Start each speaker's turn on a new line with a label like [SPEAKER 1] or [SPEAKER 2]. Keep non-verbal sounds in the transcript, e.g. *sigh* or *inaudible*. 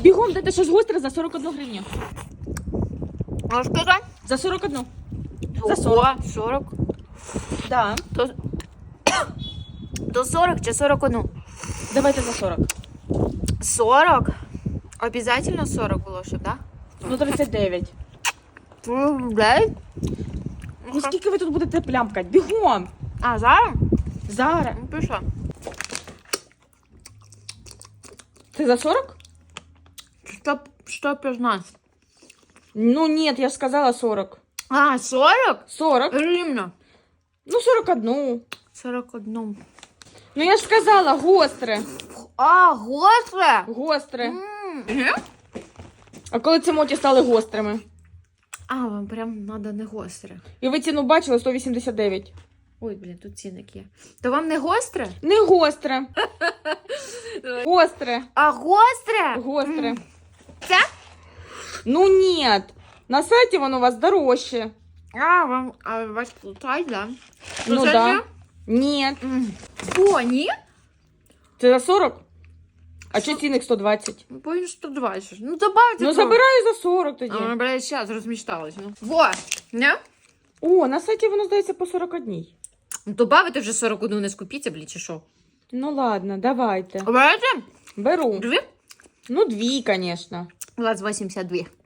[SPEAKER 1] Бігом, дайте щось гостре за 41 гривню.
[SPEAKER 2] Що так?
[SPEAKER 1] За 41. За
[SPEAKER 2] За
[SPEAKER 1] 40.
[SPEAKER 2] 40. 40.
[SPEAKER 1] Да.
[SPEAKER 2] То, то 40 чи 41?
[SPEAKER 1] Давайте за 40.
[SPEAKER 2] 40? Обязательно 40 було, щоб, так?
[SPEAKER 1] Ну 39.
[SPEAKER 2] Да?
[SPEAKER 1] Ну скільки ви тут будете плямкати? Бігом!
[SPEAKER 2] А, зараз?
[SPEAKER 1] Зараз.
[SPEAKER 2] Ну, пішла.
[SPEAKER 1] Ти за 40?
[SPEAKER 2] Що, що 15?
[SPEAKER 1] Ну ні, я сказала 40.
[SPEAKER 2] А, 40?
[SPEAKER 1] 40?
[SPEAKER 2] Рівно.
[SPEAKER 1] Ну 41.
[SPEAKER 2] 41.
[SPEAKER 1] Ну я ж сказала гостре.
[SPEAKER 2] А, гостре?
[SPEAKER 1] Гостре.
[SPEAKER 2] М.
[SPEAKER 1] А коли ці моті стали гострими?
[SPEAKER 2] А, вам прям надо не гостре.
[SPEAKER 1] І ви ціну бачили 189.
[SPEAKER 2] Ой, блін, тут цінник є. То вам не гостре?
[SPEAKER 1] Не гостре. *laughs* Гостре.
[SPEAKER 2] А гостре?
[SPEAKER 1] Гостре.
[SPEAKER 2] Це?
[SPEAKER 1] Ну ні. На сайті воно у вас дорожче.
[SPEAKER 2] А, вам, а у вас плутать, да?
[SPEAKER 1] Ну
[SPEAKER 2] це
[SPEAKER 1] да.
[SPEAKER 2] же?
[SPEAKER 1] Ні.
[SPEAKER 2] М. О, ні?
[SPEAKER 1] Це за 40? А що цінник 120?
[SPEAKER 2] Бо він 120. Ну, добавте.
[SPEAKER 1] Ну забираю за 40 тоді.
[SPEAKER 2] А, блядь, зараз розміщалась. Ну. Во, не?
[SPEAKER 1] О, на сайті воно здається по 41.
[SPEAKER 2] Ну, добавити вже 41, не скупіться, блядь, чи що?
[SPEAKER 1] Ну ладно, давайте.
[SPEAKER 2] Обираєте?
[SPEAKER 1] Беру.
[SPEAKER 2] Дві?
[SPEAKER 1] Ну, дві, звісно.
[SPEAKER 2] У вас 82.